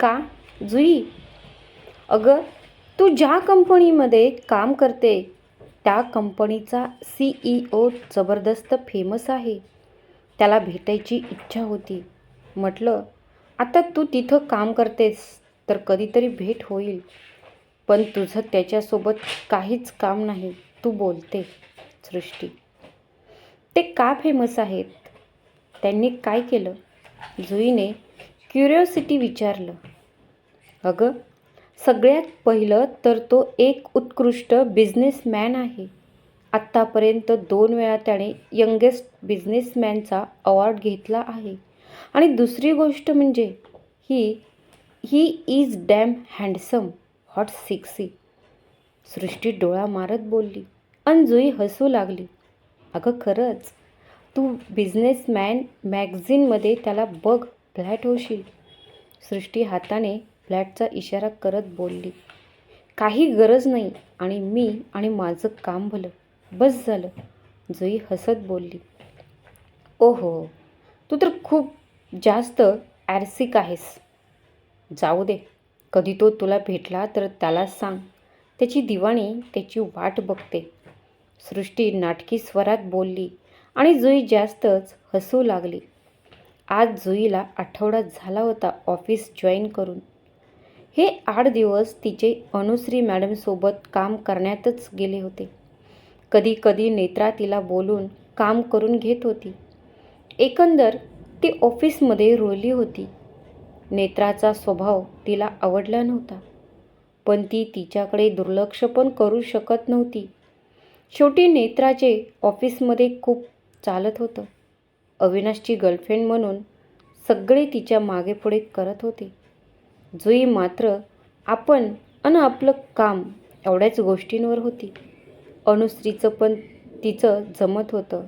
का? जुई. अगं तू ज्या कंपनीमध्ये काम करते त्या कंपनीचा सी ई ओ जबरदस्त फेमस आहे. त्याला भेटायची इच्छा होती. म्हटलं आता तू तिथं काम करतेस तर कधीतरी भेट होईल. पण तुझं त्याच्यासोबत काहीच काम नाही तू बोलते. सृष्टी. ते का फेमस आहेत? त्यांनी काय केलं? जुईने क्युरिओसिटी विचारलं. अगं सगळ्यात पहिलं तर तो एक उत्कृष्ट बिझनेसमॅन आहे. आत्तापर्यंत दोन वेळा त्याने यंगेस्ट बिझनेसमॅनचा अवॉर्ड घेतला आहे. आणि दुसरी गोष्ट म्हणजे ही he is damn handsome hot sexy. Srishti डोळा मारत बोलली अन जुई हसू लागली. अगं खरंच तू बिझनेसमॅन मॅगझिनमध्ये त्याला बघ. फ्लॅट होशील. सृष्टी हाताने फ्लॅटचा इशारा करत बोलली काही गरज नाही आणि मी आणि माझं काम भलं. बस झालं. जुई हसत बोलली ओहो तू तर खूप जास्त ॲरसिक आहेस. जाऊ दे कधी तो तुला भेटला तर त्याला सांग. त्याची दिवाणी त्याची वाट बघते. सृष्टी नाटकी स्वरात बोलली आणि जुई जास्तच हसू लागली. आज जुईला आठवडा झाला होता ऑफिस जॉईन करून. हे आठ दिवस तिचे अनुश्री मॅडमसोबत काम करण्यातच गेले होते. कधी कधी नेत्रा तिला बोलून काम करून घेत होती. एकंदर ती ऑफिसमध्ये रोली होती. नेत्राचा स्वभाव तिला आवडला नव्हता. पण ती तिच्याकडे दुर्लक्ष पण करू शकत नव्हती. शेवटी नेत्राचे ऑफिसमध्ये खूप चालत होतं. अविनाशची गर्लफ्रेंड म्हणून सगळे तिच्या मागेपुढे करत होते. जुई मात्र आपण अन आपलं काम एवढ्याच गोष्टींवर होती. अनुश्रीचं पण तिचं जमत होतं.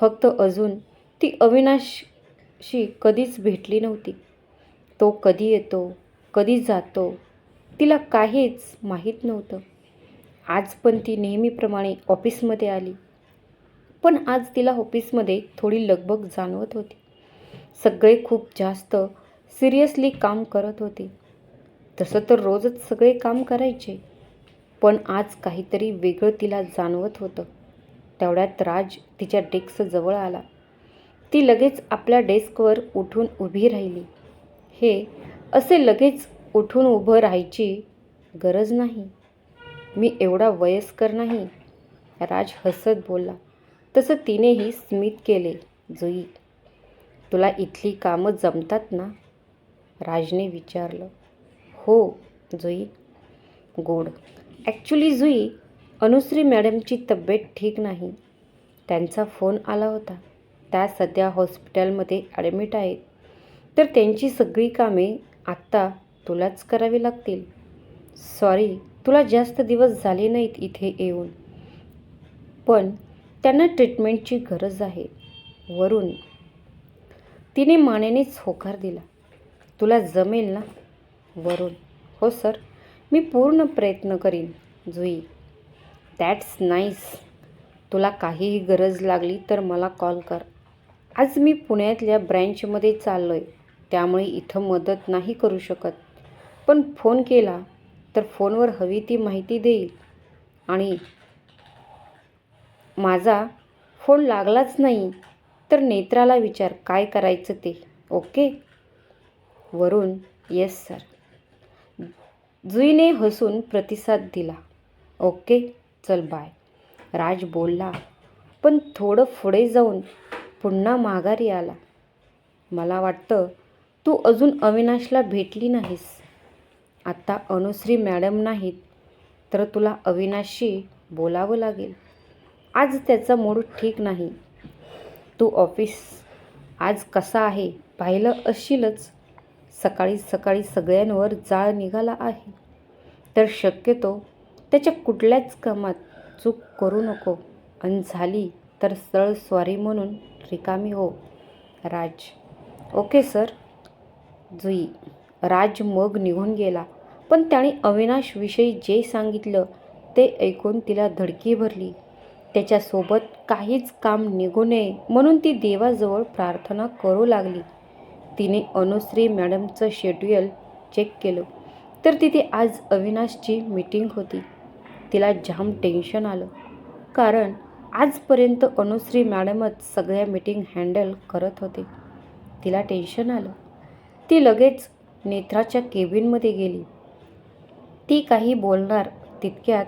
फक्त अजून ती अविनाशशी कधीच भेटली नव्हती. तो कधी येतो कधी जातो तिला काहीच माहीत नव्हतं. आज पण ती नेहमीप्रमाणे ऑफिसमध्ये आली. पण आज तिला ऑफिसमध्ये थोडी लगबग जाणवत होती. सगळे खूप जास्त सिरियसली काम करत होते. तसं तर रोजच सगळे काम करायचे. पण आज काहीतरी वेगळं तिला जाणवत होतं. तेवढ्यात राज तिच्या डेस्कजवळ आला. ती लगेच आपल्या डेस्कवर उठून उभी राहिली. हे असे लगेच उठून उभं राहायची गरज नाही. मी एवढा वयस्कर नाही. राज हसत बोलला. तसं तिनेही स्मित केले जुई. तुला इथली कामं जमतात ना? राजने विचारलं. हो जुई. गोड. ॲक्च्युली जुई अनुश्री मॅडमची तब्येत ठीक नाही. त्यांचा फोन आला होता. त्या सध्या हॉस्पिटलमध्ये ॲडमिट आहेत. तर त्यांची सगळी कामे आत्ता तुलाच करावी लागतील. सॉरी तुला जास्त दिवस झाले नाहीत इथे येऊन. पण त्यांना ट्रीटमेंटची गरज आहे. वरून तिने मानेनेच होकार दिला. तुला जमेल ना? वरून हो सर मी पूर्ण प्रयत्न करीन. जुई दॅट्स नाईस तुला काहीही गरज लागली तर मला कॉल कर. आज मी पुण्यातल्या ब्रँचमध्ये चाललो आहे त्यामुळे इथं मदत नाही करू शकत. पण फोन केला तर फोनवर हवी ती माहिती देईल. आणि माझा फोन लागलाच नाही. तर नेत्राला विचार काय करायचं ते? ओके? वरून येस सर जुईने हसून प्रतिसाद दिला. ओके चल बाय राज बोलला पण थोडं पुढे जाऊन पुन्हा माघारी आला. मला वाटतं तू अजून अविनाशला भेटली नाहीस. आत्ता अनुश्री मॅडम नाहीत तर तुला अविनाशशी बोलावं लागेल. आज त्याचा मूड ठीक नाही. तू ऑफिस आज कसा आहे पाहिलं असशीलच. सकाळी सकाळी सगळ्यांवर जाळ निघाला आहे. तर शक्यतो त्याच्या कुठल्याच कामात चूक करू नको. आणि झाली तर सरळ स्वारी म्हणून रिकामी हो. राज. Okay sir. जुई. राज मग निघून गेला. पण त्याने अविनाशविषयी जे सांगितलं ते ऐकून तिला धडकी भरली. त्याच्यासोबत काहीच काम निघू नये म्हणून ती देवाजवळ प्रार्थना करू लागली. तिने अनुश्री मॅडमचं शेड्युल चेक केलं. तर तिथे आज अविनाशची मीटिंग होती. तिला जाम टेन्शन आलं. कारण आजपर्यंत अनुश्री मॅडमच सगळ्या मीटिंग हँडल करत होते. तिला टेन्शन आलं. ती लगेच नेत्राच्या केबिनमध्ये गेली. ती काही बोलणार तितक्यात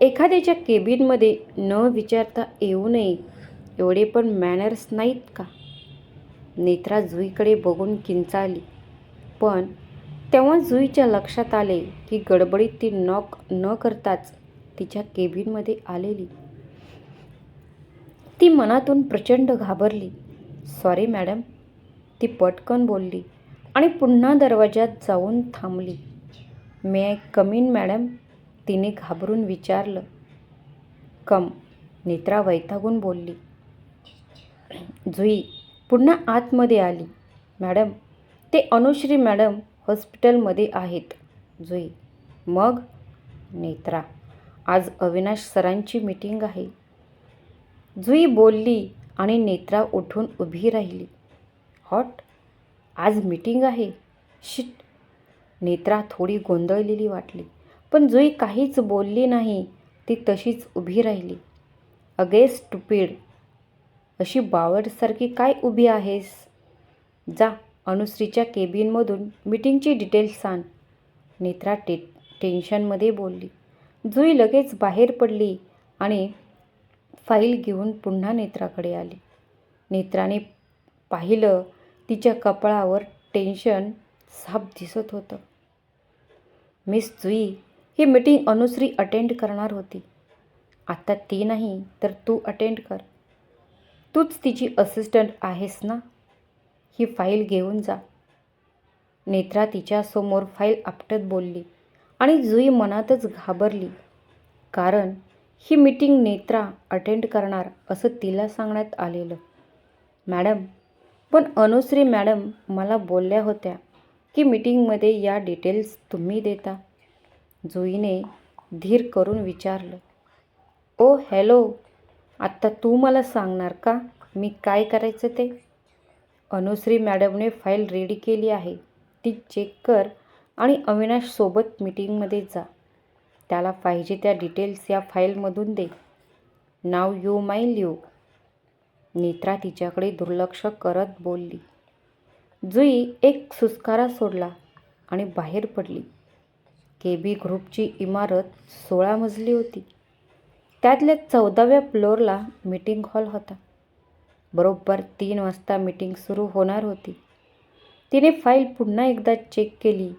एखाद्याच्या केबिनमध्ये न विचारता येऊ नये एवढे पण मॅनर्स नाहीत का? नेत्रा जुईकडे बघून किंचाळली. पण तेव्हा जुईच्या लक्षात आले की गडबडीत ती नॉक न करताच तिच्या केबिनमध्ये आलेली. ती मनातून प्रचंड घाबरली. सॉरी मॅडम ती पटकन बोलली आणि पुन्हा दरवाजात जाऊन थांबली. मे आय कमीन मॅडम तिने घाबरून विचारलं. कम नेत्रा वैतागून बोलली. जुई पुन्हा आतमध्ये आली. मॅडम ते अनुश्री मॅडम हॉस्पिटलमध्ये आहेत. जुई मग? नेत्रा आज अविनाश सरांची मीटिंग आहे. जुई बोलली आणि नेत्रा उठून उभी राहिली. हॉट आज मीटिंग आहे? शिट. नेत्रा थोडी गोंधळलेली वाटली. पण जुई काहीच बोलली नाही ती तशीच उभी राहिली. अगे टुपीड अशी बावडसारखी काय उभी आहेस? जा अनुश्रीच्या केबिनमधून मीटिंगची डिटेल्स सांग नेत्रा टे टेन्शनमध्ये बोलली. जुई लगेच बाहेर पडली आणि फाईल घेऊन पुन्हा नेत्राकडे आली. नेत्राने पाहिलं तिच्या कपाळावर टेन्शन साफ दिसत होतं. मिस जुई ही मीटिंग अनुश्री अटेंड करणार होती. आता ती नाही तर तू अटेंड कर. तूच तिची असिस्टंट आहेस ना? ही फाईल घेऊन जा. नेत्रा तिच्यासमोर फाईल आपटत बोलली आणि जुई मनातच घाबरली. कारण ही मीटिंग नेत्रा अटेंड करणार असं तिला सांगण्यात आलेलं. मॅडम पण अनुश्री मॅडम मला बोलल्या होत्या की मीटिंगमध्ये या डिटेल्स तुम्ही देता. जुईने धीर करून विचारलं ओ हॅलो आत्ता तू मला सांगणार का? मी काय करायचं ते? अनुश्री मॅडमने फाईल रेडी केली आहे. ती चेक कर आणि अविनाशसोबत मीटिंगमध्ये जा. त्याला पाहिजे त्या डिटेल्स या फाईलमधून दे. Now you may leave Netra तिच्याकडे दुर्लक्ष करत बोलली. जुई एक सुस्कारा सोडला आणि बाहेर पडली. के बी ग्रुपची इमारत सोळा मजली होती. त्यातल्या चौदाव्या फ्लोअरला मीटिंग हॉल होता. बरोबर तीन वाजता मीटिंग सुरू होणार होती. तिने फाईल पुन्हा एकदा चेक केली.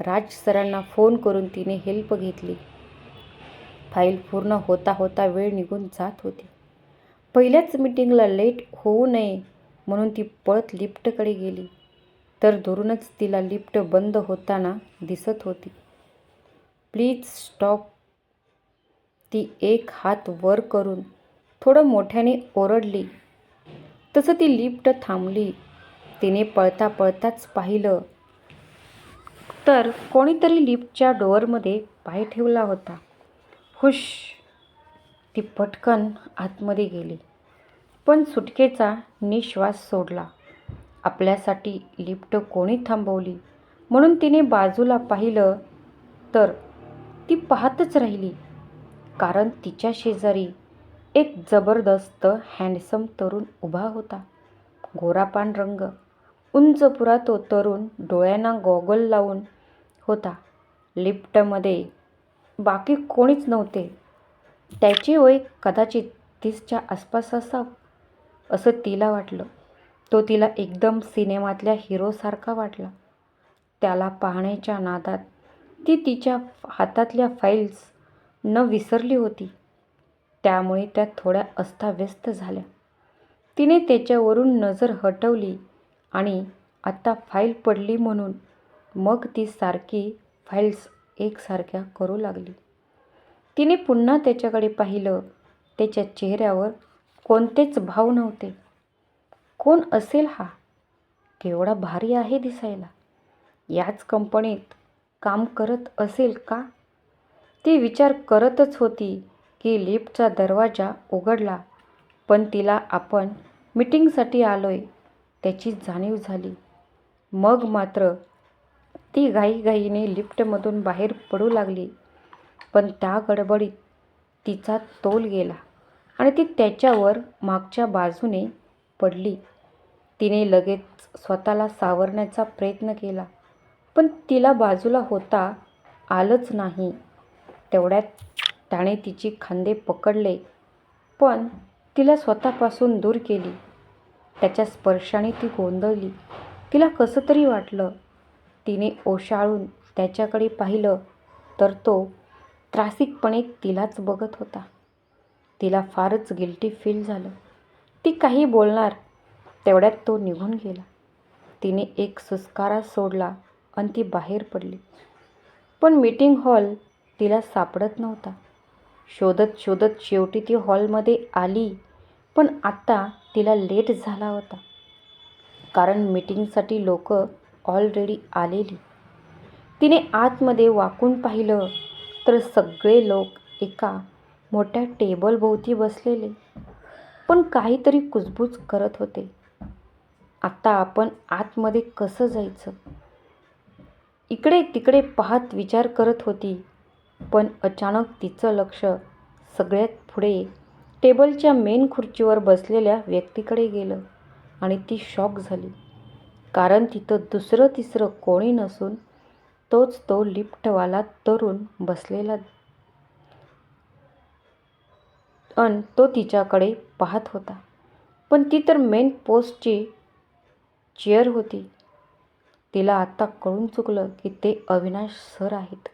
राज सरांना फोन करून तिने हेल्प घेतली. फाईल पूर्ण होता होता वेळ निघून जात होती. पहिल्याच मीटिंगला लेट होऊ नये म्हणून ती पळत लिफ्टकडे गेली. तर दुरूनच तिला लिफ्ट बंद होताना दिसत होती. Please stop. ती एक हात वर करून थोडं मोठ्याने ओरडली. तसं ती लिफ्ट थांबली. तिने पळता पळताच पाहिलं. तर कोणीतरी लिफ्टच्या डोअरमध्ये पाय ठेवला होता. हुश ती पटकन आतमध्ये गेली. पण सुटकेचा निश्वास सोडला. आपल्यासाठी लिफ्ट कोणी थांबवली? म्हणून तिने बाजूला पाहिलं तर ती पाहतच राहिली. कारण तिच्या शेजारी एक जबरदस्त हँडसम तरुण उभा होता. गोरापान रंग उंच पुरा तो तरुण डोळ्यांना गॉगल लावून होता. लिफ्टमध्ये बाकी कोणीच नव्हते. त्याची वय कदाचित तीसच्या आसपास असावं असं तिला वाटलं. तो तिला एकदम सिनेमातल्या हिरोसारखा वाटला. त्याला पाहण्याच्या नादात ती तिच्या हातातल्या फाईल्स न विसरली होती. त्यामुळे त्या थोड्या अस्ताव्यस्त झाल्या. तिने त्याच्यावरून नजर हटवली आणि आत्ता फाईल पडली म्हणून मग ती सारखी फाईल्स एकसारख्या करू लागली. तिने पुन्हा त्याच्याकडे पाहिलं. त्याच्या चेहऱ्यावर कोणतेच भाव नव्हते. कोण असेल हा? केवढा भारी आहे दिसायला. याच कंपनीत काम करत असेल का? ती विचार करतच होती की लिफ्टचा दरवाजा उघडला पण तिला आपण मीटिंगसाठी आलो आहे त्याची जाणीव झाली. मग मात्र ती घाईघाईने लिफ्टमधून बाहेर पडू लागली पण त्या गडबडीत तिचा तोल गेला आणि ती त्याच्यावर मागच्या बाजूने पडली. तिने लगेच स्वतःला सावरण्याचा प्रयत्न केला. पण तिला बाजूला होता आलंच नाही. तेवढ्यात त्याने तिची खांदे पकडले पण तिला स्वतःपासून दूर केली. त्याच्या स्पर्शाने ती गोंधळली. तिला कसं तरी वाटलं. तिने ओशाळून त्याच्याकडे पाहिलं तर तो त्रासिकपणे तिलाच बघत होता. तिला फारच गिल्टी फील झालं. ती काही बोलणार तेवढ्यात तो निघून गेला. तिने एक सुस्कारा सोडला. आणि ती बाहेर पडली. पण मीटिंग हॉल तिला सापडत नव्हता. शोधत शोधत शेवटी ती हॉलमध्ये आली पण आत्ता तिला लेट झाला होता. कारण मीटिंगसाठी लोक ऑलरेडी आलेली. तिने आतमध्ये वाकून पाहिलं तर सगळे लोक एका मोठ्या टेबलभोवती बसलेले. पण काहीतरी कुजबूज करत होते. आत्ता आपण आतमध्ये कसं जायचं? इकडे तिकडे पाहत विचार करत होती. पण अचानक तिचं लक्ष सगळ्यात पुढे टेबलच्या मेन खुर्चीवर बसलेल्या व्यक्तीकडे गेलं आणि ती शॉक झाली. कारण तिथं दुसरं तिसरं कोणी नसून तोच तो लिफ्टवाला तरुण बसलेला अन तो तिच्याकडे पाहत होता. पण ती तर मेन पोस्टची चेअर होती. तिला आता कळून चुकलं की ते अविनाश सर आहेत.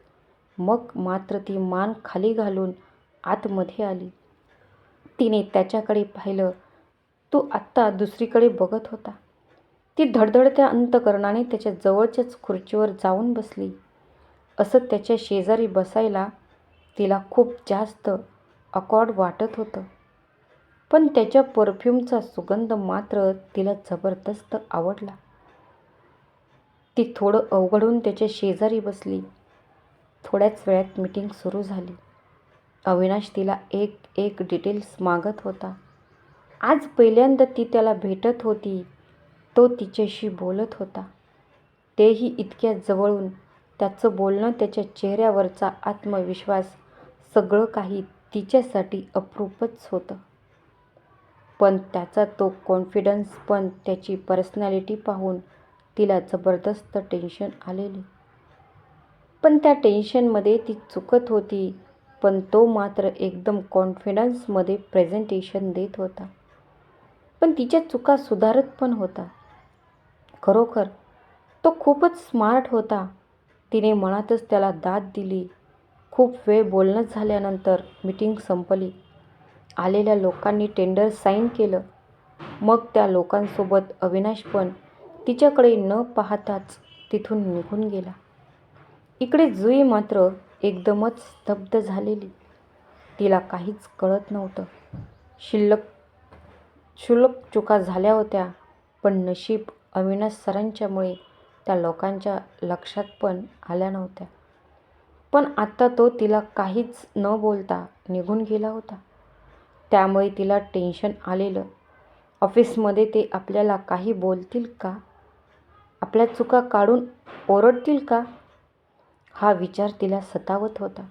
मग मात्र ती मान खाली घालून आतमध्ये आली. तिने त्याच्याकडे पाहिलं. तो आत्ता दुसरीकडे बघत होता. ती धडधडत्या अंतकरणाने त्याच्या जवळच्याच खुर्चीवर जाऊन बसली. असं त्याच्या शेजारी बसायला तिला खूप जास्त अकॉर्ड वाटत होतं. पण त्याच्या परफ्यूमचा सुगंध मात्र तिला जबरदस्त आवडला. ती थोडं अवघडून त्याच्या शेजारी बसली. थोड्याच वेळात मीटिंग सुरू झाली. अविनाश तिला एक एक डिटेल्स मागत होता. आज पहिल्यांदा ती त्याला भेटत होती. तो तिच्याशी बोलत होता. तेही इतक्या जवळून त्याचं बोलणं त्याच्या चेहऱ्यावरचा आत्मविश्वास सगळं काही तिच्यासाठी अप्रूपच होतं. पण त्याचा तो कॉन्फिडन्स पण त्याची पर्सनॅलिटी पाहून तिला जबरदस्त टेन्शन आलेले. पण त्या टेन्शनमध्ये ती चुकत होती पण तो मात्र एकदम कॉन्फिडन्समध्ये प्रेझेंटेशन देत होता. पण तिच्या चुका सुधारत पण होता. खरोखर तो खूपच स्मार्ट होता. तिने मनातच त्याला दाद दिली. खूप वेळ बोलणं झाल्यानंतर मीटिंग संपली. आलेल्या लोकांनी टेंडर साईन केलं. मग त्या लोकांसोबत अविनाश पण तिच्याकडे न पाहताच तिथून निघून गेला. इकडे जुई मात्र एकदमच स्तब्ध झालेली. तिला काहीच कळत नव्हतं. शिल्लक क्षुल्लक चुका झाल्या होत्या पण नशीब अविनाश सरांच्यामुळे त्या लोकांच्या लक्षात पण आल्या नव्हत्या. पण आत्ता तो तिला काहीच न बोलता निघून गेला होता. त्यामुळे तिला टेन्शन आलेलं. ऑफिसमध्ये ते आपल्याला काही बोलतील का? आपल्या चुका काढून ओरडतील का? हा विचार तिला सतावत होता.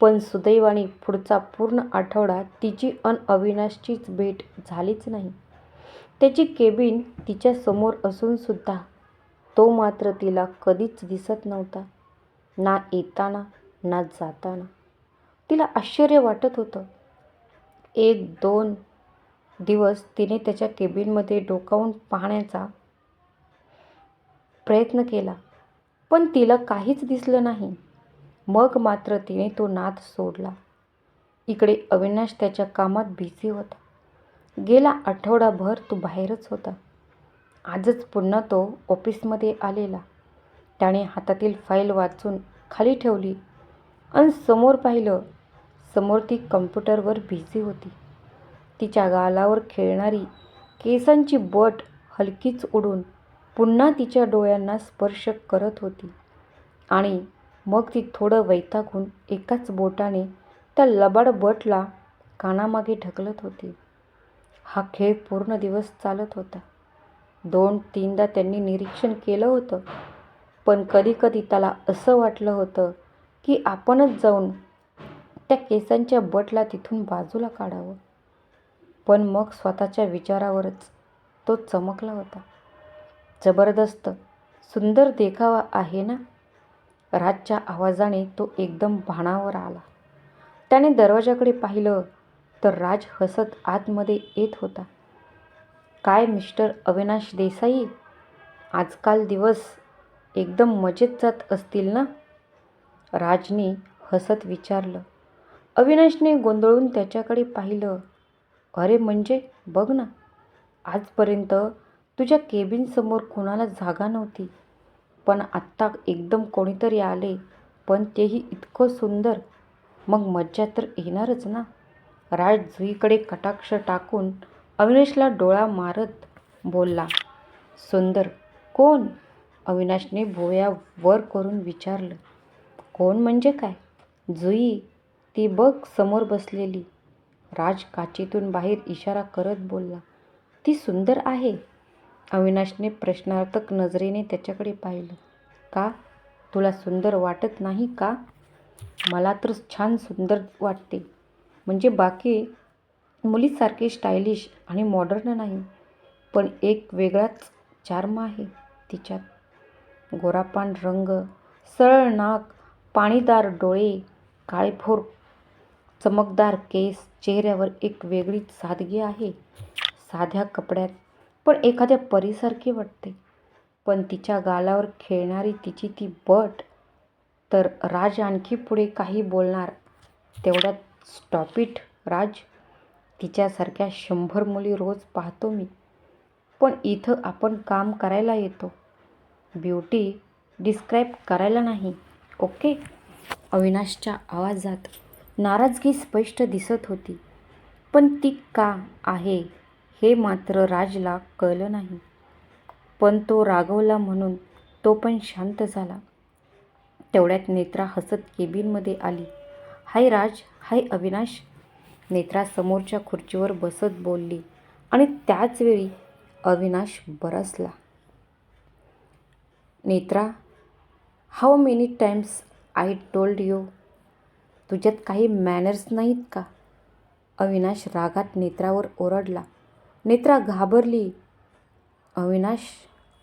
पण सुदैवाने पुढचा पूर्ण आठवडा तिची अन अविनाशचीच भेट झालीच नाही. त्याची केबिन तिच्यासमोर असूनसुद्धा तो मात्र तिला कधीच दिसत नव्हता. ना येताना ना जाताना. तिला आश्चर्य वाटत होतं. एक दोन दिवस तिने त्याच्या केबिनमध्ये डोकावून पाहण्याचा प्रयत्न केला. पण तिला काहीच दिसलं नाही. मग मात्र तिने तो नाद सोडला. इकडे अविनाश त्याच्या कामात बिझी होता. गेला आठवडाभर तो बाहेरच होता. आजच पुन्हा तो ऑफिसमध्ये आलेला. त्याने हातातील फाईल वाचून खाली ठेवली आणि समोर पाहिलं समोर ती कम्प्युटरवर बिझी होती. तिच्या गालावर खेळणारी केसांची बट हलकीच उडून पुन्हा तिच्या डोळ्यांना स्पर्श करत होती. आणि मग ती थोडं वैतागून एकाच बोटाने त्या लबाड बटला कानामागे ढकलत होती. हा खेळ पूर्ण दिवस चालत होता. दोन तीनदा त्यांनी निरीक्षण केलं होतं. पण कधीकधी त्याला असं वाटलं होतं की आपणच जाऊन त्या केसांच्या बटला तिथून बाजूला काढावं. पण मग स्वतःच्या विचारावरच तो चमकला होता. जबरदस्त. सुंदर देखावा आहे ना? राजच्या आवाजाने तो एकदम भाणावर आला. त्याने दरवाजाकडे पाहिलं तर राज हसत आतमध्ये येत होता. काय मिस्टर अविनाश देसाई? आजकाल दिवस एकदम मजेत जात असतील ना? राजने हसत विचारलं. अविनाशने गोंधळून त्याच्याकडे पाहिलं. अरे म्हणजे? बघ ना. आजपर्यंत तुझ्या केबिनसमोर कोणाला जागा नव्हती. पण आत्ता एकदम कोणीतरी आले. पण तेही इतकं सुंदर. मग मज्जा तर येणारच ना? राज जुईकडे कटाक्ष टाकून अविनाशला डोळा मारत बोलला सुंदर कोण? अविनाशने भोया वर करून विचारलं कोण म्हणजे काय? जुई ती बघ समोर बसलेली. राज काचेतून बाहेर इशारा करत बोलला ती सुंदर आहे. अविनाशने प्रश्नार्थक नजरेने त्याच्याकडे पाहिलं. का? तुला सुंदर वाटत नाही का? मला तर छान सुंदर वाटते. म्हणजे बाकी मुलीसारखी स्टायलिश आणि मॉडर्न नाही पण एक वेगळाच चार्म आहे तिच्यात. गोरापान रंग सरळ नाक पाणीदार डोळे काळेफोर चमकदार केस चेहऱ्यावर एक वेगळीच सादगी आहे. साध्या कपड्यात पण एखाद्या परीसारखी वाटते. पण तिच्या गालावर खेळणारी तिची ती बट. तर राज आणखी पुढे काही बोलणार. तेवढ्यात स्टॉप इट राज. तिच्यासारख्या शंभर मुली रोज पाहतो मी. पण इथं आपण काम करायला येतो. ब्युटी डिस्क्राईब करायला नाही. ओके? अविनाशच्या आवाजात नाराजगी स्पष्ट दिसत होती. पण ती का आहे? हे मात्र राजला कळलं नाही. पण तो रागवला म्हणून तो पण शांत झाला. तेवढ्यात नेत्रा हसत केबिनमध्ये आली. हाय राज हाय अविनाश. नेत्रा समोरच्या खुर्चीवर बसत बोलली आणि त्याचवेळी Avinash बरसला. Netra how many times I told you? तुझ्यात काही मॅनर्स नाहीत का? अविनाश रागात नेत्रावर ओरडला. नेत्रा घाबरली. Avinash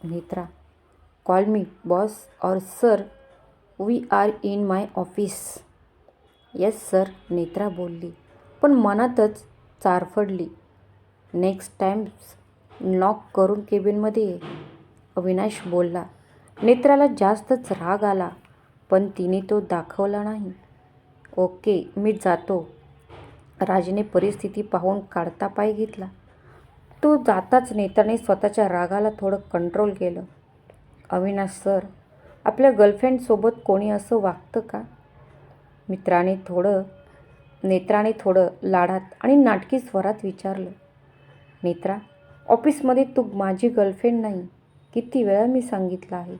Netra call me boss or sir we are in my office. Yes sir Netra बोलली पण मनातच चारफडली. नेक्स्ट टाईम लॉक करून केबिनमध्ये ये. अविनाश बोलला नेत्राला जास्तच राग आला पण तिने तो दाखवला नाही. ओके मी जातो. राजने परिस्थिती पाहून काढता पाय घेतला. तो जाताच नेत्याने स्वतःच्या रागाला थोडं कंट्रोल केलं. अविनाश सर आपल्या गर्लफ्रेंडसोबत कोणी असं वागतं का? मित्राने थोडं नेत्राने थोडं लाडात आणि नाटकी स्वरात विचारलं. नेत्रा ऑफिसमध्ये तू माझी गर्लफ्रेंड नाही. किती वेळा मी सांगितलं आहे.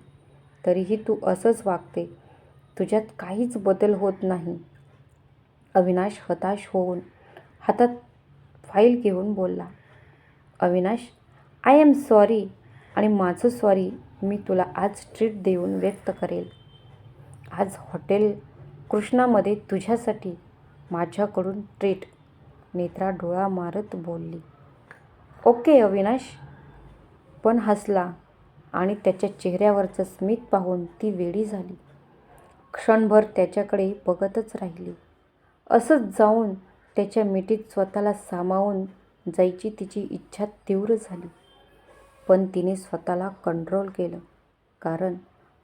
तरीही तू असंच वागते. तुझ्यात काहीच बदल होत नाही. अविनाश हताश होऊन हातात फाईल घेऊन बोलला. अविनाश आय एम सॉरी आणि माझं सॉरी मी तुला आज ट्रीट देऊन व्यक्त करेल. आज हॉटेल कृष्णामध्ये तुझ्यासाठी माझ्याकडून ट्रीट नेत्रा डोळा मारत बोलली. ओके अविनाश. पण हसला आणि त्याच्या चेहऱ्यावरचं स्मित पाहून ती वेडी झाली. क्षणभर त्याच्याकडे बघतच राहिली. असंच जाऊन त्याच्या मिठीत स्वतःला सामावून जायची तिची इच्छा तीव्र झाली. पण तिने स्वतःला कंट्रोल केलं. कारण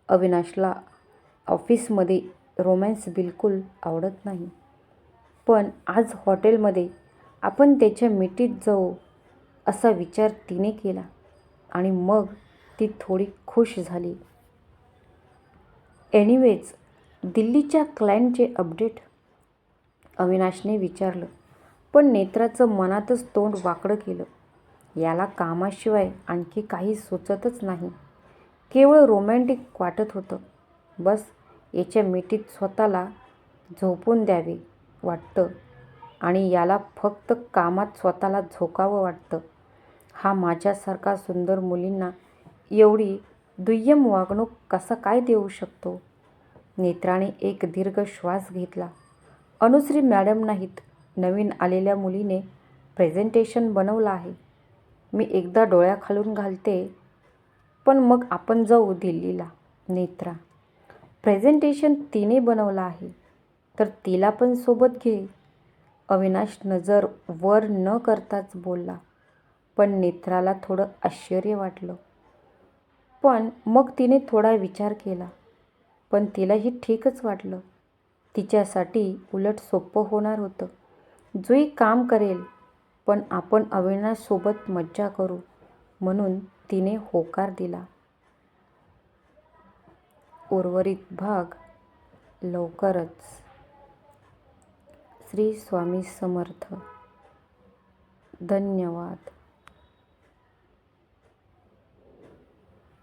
अविनाशला ऑफिसमध्ये रोमॅन्स बिलकुल आवडत नाही. पण आज हॉटेलमध्ये आपण त्याच्या मिठीत जाऊ असा विचार तिने केला. आणि मग ती थोडी खुश झाली. एनिवेज दिल्लीच्या क्लायंटचे अपडेट अविनाशने विचारलं. पण नेत्राचं मनातच तोंड वाकडं केलं. याला कामाशिवाय आणखी काही सुचतच नाही. केवळ रोमॅन्टिक वाटत होतं. बस याच्या मिठीत स्वतःला झोपून द्यावे वाटतं आणि याला फक्त कामात स्वतःला झोकावं वाटतं. हा माझ्यासारखा सुंदर मुलींना एवढी दुय्यम वागणूक कसं काय देऊ शकतो? नेत्राने एक दीर्घ श्वास घेतला. अनुश्री मॅडम नाहीत. नवीन आलेल्या मुलीने प्रेझेंटेशन बनवलं आहे. मी एकदा डोळ्या खालून घालते पण मग आपण जाऊ दिल्लीला नेत्रा. प्रेझेंटेशन तिने बनवलं आहे तर तिला पण सोबत घे अविनाश नजर वर न करताच बोलला पण नेत्राला थोडं आश्चर्य वाटलं. पण मग तिने थोडा विचार केला पण तिलाही ठीकच वाटलं. तिच्यासाठी उलट सोपं होणार होतं. जुई काम करेल पण आपण अविनाशसोबत मज्जा करू म्हणून तिने होकार दिला. उर्वरित भाग लवकरच. श्री स्वामी समर्थ. धन्यवाद.